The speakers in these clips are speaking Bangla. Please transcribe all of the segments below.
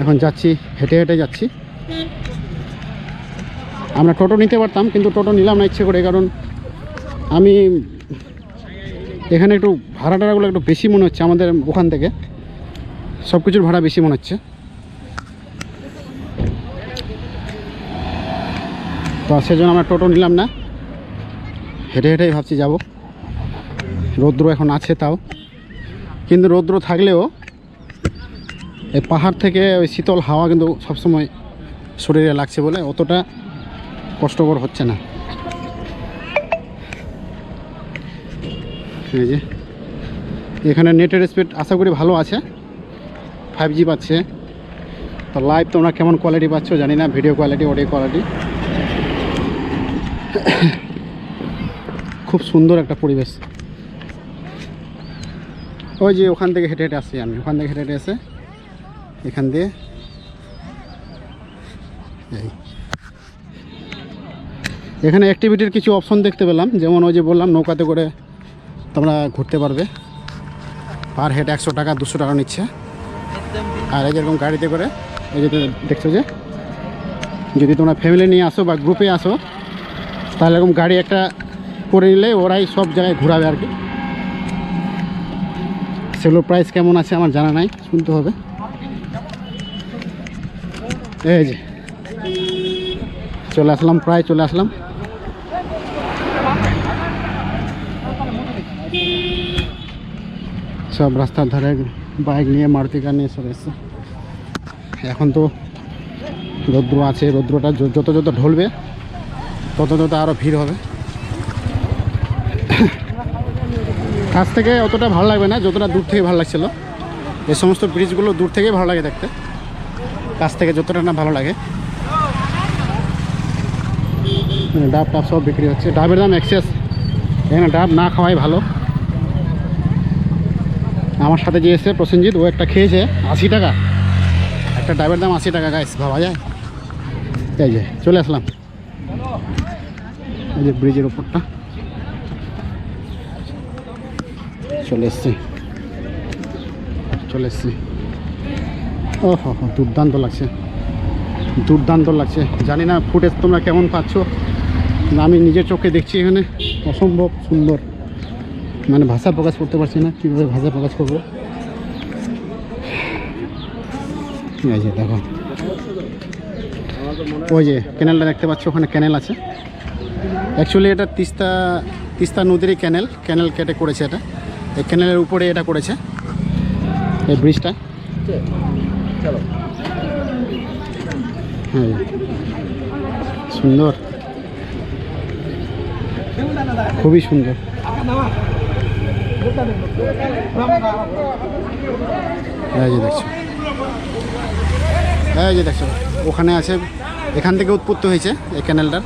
এখন যাচ্ছি, হেঁটে হেঁটে যাচ্ছি। আমরা টোটো নিতে পারতাম, কিন্তু টোটো নিলাম না ইচ্ছে করে, কারণ আমি এখানে একটু ভাড়া টাড়াগুলো একটু বেশি মনে হচ্ছে আমাদের ওখান থেকে। সব কিছুর ভাড়া বেশি মনে হচ্ছে। তো সেজন্য আমরা টোটো নিলাম না। হেঁটে হেঁটেই ভাবছি যাব। রৌদ্র এখন আছে তাও। কিন্তু রৌদ্র থাকলেও এই পাহাড় থেকে ওই শীতল হাওয়া কিন্তু সবসময় শরীরে লাগছে বলে অতটা কষ্টকর হচ্ছে না। এই যে, এখানে নেটের স্পিড আশা করি ভালো আছে। ফাইভ জি পাচ্ছে। তো লাইভ তোমরা কেমন কোয়ালিটি পাচ্ছ জানি না ভিডিও কোয়ালিটি অডিও কোয়ালিটি খুব সুন্দর একটা পরিবেশ। ওই যে ওখান থেকে হেঁটে হেঁটে আসছি আমি, ওখান থেকে হেঁটে হেঁটে এসে এখান দিয়ে। এই। এখানে অ্যাক্টিভিটির কিছু অপশন দেখতে পেলাম, যেমন ওই যে বললাম, নৌকাতে করে তোমরা ঘুরতে পারবে। পার হেড একশো টাকা, দুশো টাকা নিচ্ছে। আর এই যেরকম গাড়িতে করে, এই যে দেখছ যে, যদি তোমরা ফ্যামিলি নিয়ে আসো বা গ্রুপে আসো, তাহলে এরকম গাড়ি একটা করে নিলে ওরাই সব জায়গায় ঘোরাবে আর কি। সেগুলোর প্রাইস কেমন আছে আমার জানা নাই, শুনতে হবে। এই যে। চলে আসলাম, প্রায় চলে আসলাম। সব রাস্তার ধারে বাইক নিয়ে মারুতি কার নিয়ে সব এসছে। এখন তো রৌদ্র আছে, রৌদ্রটা যত যত ঢলবে, তত তত আরও ভিড় হবে। কাছ থেকে অতটা ভালো লাগবে না, যতটা দূর থেকে ভালো লাগছিল। এই সমস্ত ব্রিজগুলো দূর থেকেই ভালো লাগে দেখতে। কাছ থেকে যতটা না ভালো লাগে। ডাব টাব সব বিক্রি হচ্ছে। ডাবের দাম এক্সেস এখানে ডাব না খাওয়াই ভালো। আমার সাথে যে এসে প্রসেনজিৎ, ও একটা খেয়েছে আশি টাকা। একটা ডাবের দাম আশি টাকা গাইস ভাবা যায়? এই যে, চলে আসলাম। এই যে ব্রিজের ওপরটা চলে এসছি। চলে এসছি। ও হো দুর্দান্ত লাগছে। দুর্দান্ত লাগছে। জানি না ফুটেজ তোমরা কেমন পাচ্ছ। আমি নিজের চোখে দেখছি এখানে। অসম্ভব সুন্দর। মানে ভাষা প্রকাশ করতে পারছি না কীভাবে ভাষা প্রকাশ করব। এই যে দেখো। ওই যে ক্যানেলটা দেখতে পাচ্ছ, ওখানে ক্যানেল আছে। অ্যাকচুয়ালি এটা তিস্তা তিস্তা নদীরই ক্যানেল। ক্যানেল কেটে করেছে এটা। এই ক্যানেলের উপরে এটা করেছে। এই ব্রিজটা। হ্যাঁ। সুন্দর। খুবই সুন্দর। যে দেখছ। যে ওখানে আছে, এখান থেকে উৎপত্তি হয়েছে এই ক্যানেলটার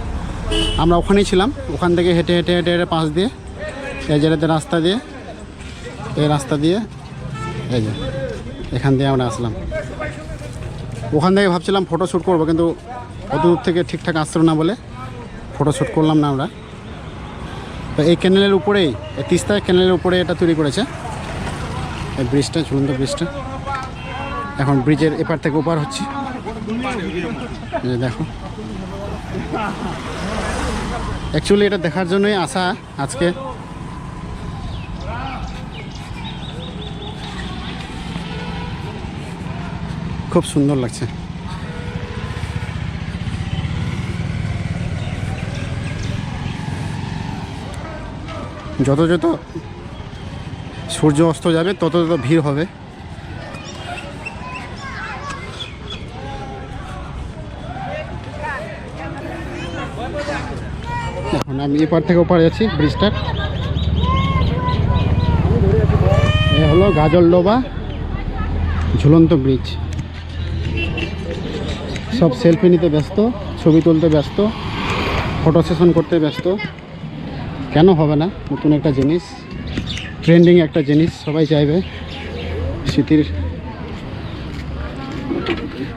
আমরা ওখানেই ছিলাম। ওখান থেকে হেঁটে হেঁটে হেঁটে হেঁটে পাশ দিয়ে, এই জায়গাতে রাস্তা দিয়ে, এই রাস্তা দিয়ে, এই যে, এখান দিয়ে আমরা আসলাম। ওখান থেকে ভাবছিলাম ফটো শ্যুট করব, কিন্তু অত দূর থেকে ঠিকঠাক আসছিল না বলে ফটো শ্যুট করলাম না আমরা। তো এই ক্যানেলের উপরেই, এই তিস্তা ক্যানেলের উপরে এটা তৈরি করেছে। এই ব্রিজটা ঝুলন্ত ব্রিজটা এখন ব্রিজের এপার থেকে ওপার হচ্ছে। দেখো। অ্যাকচুয়ালি এটা দেখার জন্যই আসা আজকে। খুব সুন্দর লাগছে। যত যত সূর্য অস্ত যাবে, তত তত ভিড় হবে। এখন আমি এপার থেকে ওপার যাচ্ছি, ব্রিজটার। এ হলো গাজলডোবা ঝুলন্ত ব্রিজ। সব সেলফি নিতে ব্যস্ত, ছবি তুলতে ব্যস্ত ফটো সেশন করতে ব্যস্ত। কেন হবে না? নতুন একটা জিনিস ট্রেন্ডিং একটা জিনিস, সবাই চাইবে স্মৃতির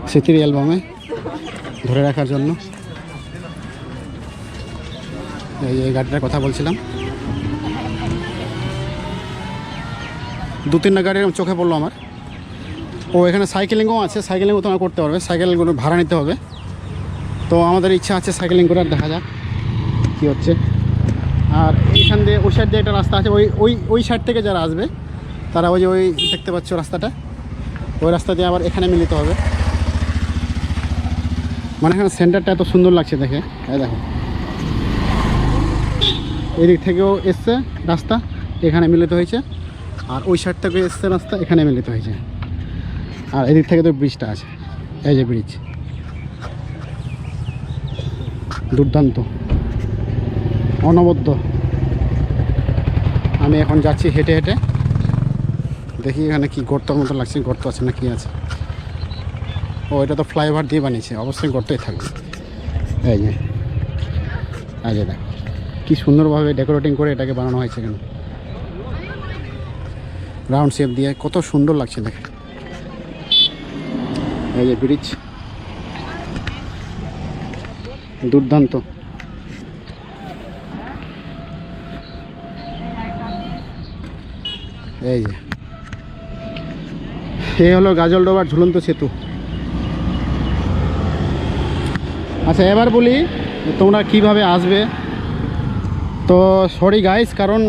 স্মৃতির অ্যালবামে ধরে রাখার জন্য। এই গাড়িটার কথা বলছিলাম। দু তিনটা গাড়ি চোখে পড়ল আমার। ও এখানে সাইকেলিংও আছে, সাইকেলিংও তোমার করতে পারবে, সাইকেলগুলো ভাড়া নিতে হবে। তো আমাদের ইচ্ছা আছে সাইকেলিং করে আর দেখা যাক কী হচ্ছে। আর এখান দিয়ে ওই সাইড দিয়ে একটা রাস্তা আছে, ওই ওই ওই সাইড থেকে যারা আসবে, তারা ওই যে ওই দেখতে পাচ্ছ রাস্তাটা, ওই রাস্তা দিয়ে আবার এখানে মিলিত হবে। মানে এখানে সেন্টারটা এত সুন্দর লাগছে দেখে, এই দেখো। এদিক থেকেও এসছে রাস্তা, এখানে মিলিত হয়েছে, আর ওই সাইড থেকে এসছে রাস্তা, এখানে মিলিত হয়েছে। আর এদিক থেকে তো ব্রিজটা আছে। এই যে ব্রিজ দুর্দান্ত। অনবদ্য। আমি এখন যাচ্ছি হেঁটে হেঁটে। দেখি এখানে কি গর্তর মতো লাগছে, গর্ত আছে না কি আছে। ও, এটা তো ফ্লাইওভার দিয়ে বানিয়েছে। অবশ্যই গর্তই থাকবে। এই যে। এই দেখো। কি সুন্দরভাবে ডেকোরেটিং করে এটাকে বানানো হয়েছে এখানে। রাউন্ড শেপ দিয়ে কত সুন্দর লাগছে দেখে। এই যে ব্রিজ। দুর্দান্ত। এই যে। এই হলো গাজলডোবার ঝুলন্ত সেতু। আচ্ছা এবার বলি তোমরা কীভাবে আসবে? তো সরি গাইস কারণ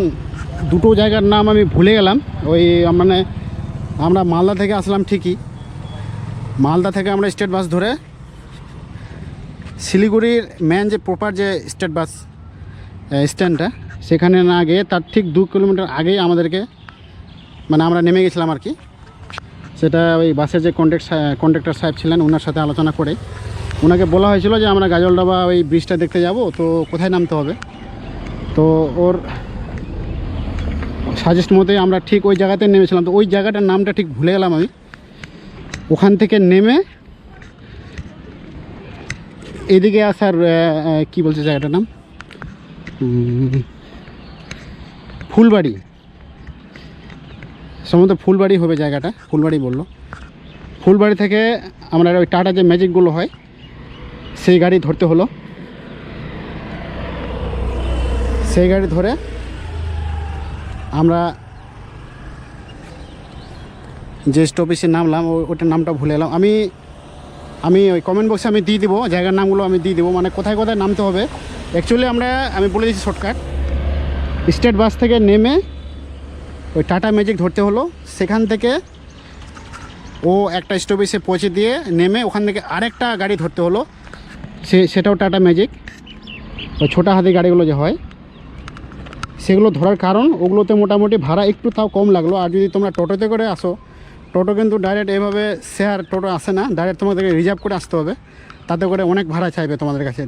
দুটো জায়গার নাম আমি ভুলে গেলাম। ওই মানে আমরা মালদা থেকে আসলাম ঠিকই। মালদা থেকে আমরা স্টেট বাস ধরে শিলিগুড়ির মেন যে প্রপার যে স্টেট বাস স্ট্যান্ডটা সেখানে না গিয়ে তার ঠিক দু কিলোমিটার আগেই আমাদেরকে মানে আমরা নেমে গেছিলাম আর কি। সেটা ওই বাসের যে কন্ট্যাক্ট কন্ট্রাক্টর সাহেব ছিলেন ওনার সাথে আলোচনা করে ওনাকে বলা হয়েছিল যে আমরা গাজলডাবা ওই ব্রিজটা দেখতে যাব, তো কোথায় নামতে হবে? তো ওর সাজেস্ট মতে আমরা ঠিক ওই জায়গাতে নেমেছিলাম। তো ওই জায়গাটার নামটা ঠিক ভুলে গেলাম আমি। ওখান থেকে নেমে এদিকে আসার কি বলছে জায়গাটার নাম? ফুলবাড়ি। সম্ভবত ফুলবাড়ি হবে জায়গাটা, ফুলবাড়ি বলল। ফুলবাড়ি থেকে আমরা ওই টাটা যে ম্যাজিকগুলো হয়, সেই গাড়ি ধরতে হলো। সেই গাড়ি ধরে আমরা যে স্টপেজে নামলাম ওটার নামটা ভুলে এলাম আমি আমি ওই কমেন্ট বক্সে আমি দিয়ে দিব, জায়গার নামগুলো আমি দিয়ে দিব মানে কোথায় কোথায় নামতে হবে। অ্যাকচুয়ালি আমরা, আমি বলে দিচ্ছি শর্টকাট স্টেট বাস থেকে নেমে ওই টাটা ম্যাজিক ধরতে হলো। সেখান থেকে ও একটা স্টপেজে পৌঁছে দিয়ে নেমে ওখান থেকে আরেকটা গাড়ি ধরতে হলো। সে, সেটাও টাটা ম্যাজিক ওই ছোটা হাতি গাড়িগুলো যে হয়। সেগুলো ধরার কারণ, ওগুলোতে মোটামুটি ভাড়া একটু তাও কম লাগল। আর যদি তোমরা টোটোতে করে আসো টোটো কিন্তু ডাইরেক্ট এভাবে শেয়ার টোটো আসে না। ডাইরেক্ট তোমাদেরকে রিজার্ভ করে আসতে হবে। তাতে করে অনেক ভাড়া চাইবে তোমাদের কাছে।